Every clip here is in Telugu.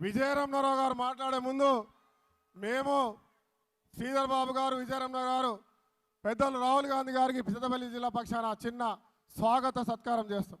విజయరామరావు గారు మాట్లాడే ముందు మేము శ్రీధర్ బాబు గారు విజయరామరావు గారు పెద్దలు రాహుల్ గాంధీ గారికి పెద్దపల్లి జిల్లా పక్షాన చిన్న స్వాగత సత్కారం చేస్తాం.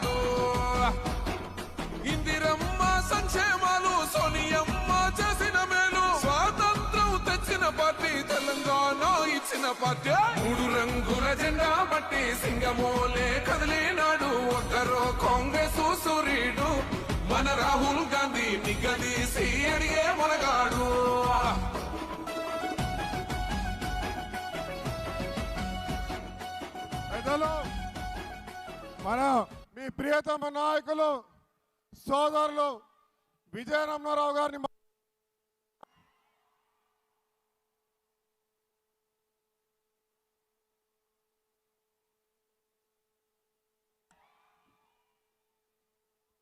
ఇచ్చిన మూడు రంగుల జెండా బట్టి సింగమోలే కదిలినాడు. ఒక్కరో కాంగ్రెస్ సూర్యుడు మన రాహుల్ గాంధీ నిగదీసి అడిగే మొనగాడు మన మీ ప్రియతమ నాయకులు సోదరులు విజయనమ్మరావు గారిని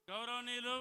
గౌరవనీయులు